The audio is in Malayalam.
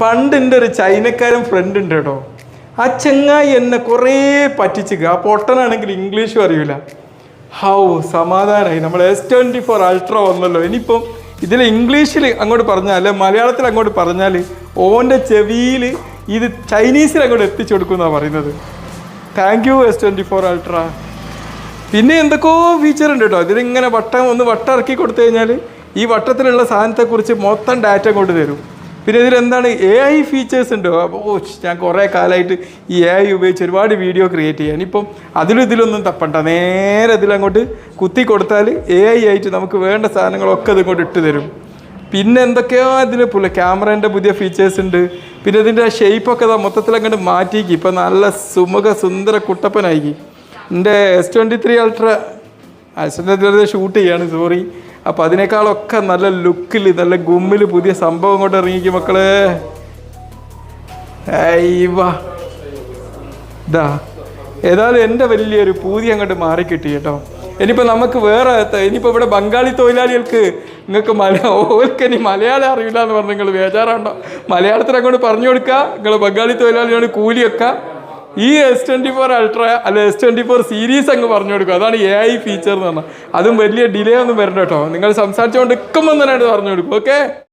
പണ്ട് എന്റെ ഒരു ചൈനക്കാരൻ ഫ്രണ്ട് ഉണ്ട് കേട്ടോ. ആ ചെങ്ങായി എന്നെ കുറേ പറ്റിച്ചിക്കുക ആ പൊട്ടനാണെങ്കിൽ ഇംഗ്ലീഷും അറിയില്ല ഹൗ സമാധാനമായി നമ്മൾ എസ് ട്വന്റി ഫോർ അൾട്ര വന്നല്ലോ. ഇനിയിപ്പം ഇതിൽ ഇംഗ്ലീഷിൽ അങ്ങോട്ട് പറഞ്ഞാൽ അല്ലെ മലയാളത്തിൽ അങ്ങോട്ട് പറഞ്ഞാൽ ഓന്റെ ചെവിയിൽ ഇത് ചൈനീസിൽ അങ്ങോട്ട് എത്തിച്ചു കൊടുക്കുമെന്നാണ് പറയുന്നത്. Thank you S twenty four ultra പിന്നെ എന്തൊക്കെയോ ഫീച്ചർ ഉണ്ട് കേട്ടോ. ഇതിലിങ്ങനെ വട്ടം ഒന്ന് വട്ടം ഇറക്കി കൊടുത്തു കഴിഞ്ഞാൽ ഈ വട്ടത്തിലുള്ള സാധനത്തെക്കുറിച്ച് മൊത്തം ഡാറ്റ കൊണ്ട് തരും. പിന്നെ ഇതിലെന്താണ് എ ഐ ഫീച്ചേഴ്സ് ഉണ്ട്? അപ്പോൾ ഞാൻ കുറേ കാലമായിട്ട് ഈ എ ഐ ഉപയോഗിച്ച് ഒരുപാട് വീഡിയോ ക്രിയേറ്റ് ചെയ്യാൻ. ഇപ്പം അതിലും ഇതിലൊന്നും തപ്പണ്ട നേരെ ഇതിലങ്ങോട്ട് കുത്തി കൊടുത്താൽ എ ഐ ആയിട്ട് നമുക്ക് വേണ്ട സാധനങ്ങളൊക്കെ ഇതിങ്ങോട്ട് ഇട്ട് തരും. പിന്നെ എന്തൊക്കെയോ ഇതിൽ പുള്ള ക്യാമറേന്റെ പുതിയ ഫീച്ചേഴ്സ് ഉണ്ട്. പിന്നെ ഇതിന്റെ ഷേപ്പൊക്കെ ഇതാ മൊത്തത്തിൽ അങ്ങോട്ട് മാറ്റിക്കി. ഇപ്പം നല്ല സുമുഖ സുന്ദര കുട്ടപ്പനായി എന്റെ S twenty three ultra shoot ചെയ്യാണ് സോറി അപ്പോൾ അതിനേക്കാളൊക്കെ നല്ല ലുക്കിൽ നല്ല ഗുമ്മിൽ പുതിയ സംഭവം കൊണ്ട് ഇറങ്ങിക്കും മക്കളെ. ഏതായാലും എന്റെ വലിയൊരു പൂതി അങ്ങോട്ട് മാറിക്കിട്ടി കേട്ടോ. ഇനിയിപ്പോൾ നമുക്ക് വേറെ ഇനിയിപ്പോൾ ഇവിടെ ബംഗാളി തൊഴിലാളികൾക്ക് നിങ്ങൾക്ക് മല ഓർക്ക് ഇനി മലയാളം അറിയില്ല എന്ന് പറഞ്ഞ് നിങ്ങൾ ബേജാറാണ്ടോ മലയാളത്തിൽ അങ്ങോട്ട് പറഞ്ഞു കൊടുക്കുക നിങ്ങൾ ബംഗാളി തൊഴിലാളിയാണ് കൂലി വെക്കുക ഈ എസ് ട്വന്റി ഫോർ അൾട്ര അല്ല എസ് ട്വന്റി ഫോർ സീരീസ് അങ്ങ് പറഞ്ഞു കൊടുക്കും. അതാണ് എ ഐ ഫീച്ചർ എന്ന് പറഞ്ഞാൽ അതും വലിയ ഡിലേ ഒന്നും വരണ്ട കേട്ടോ. നിങ്ങൾ സംസാരിച്ചുകൊണ്ട് നിൽക്കുമ്പോൾ തന്നെ പറഞ്ഞു കൊടുക്കും ഓക്കെ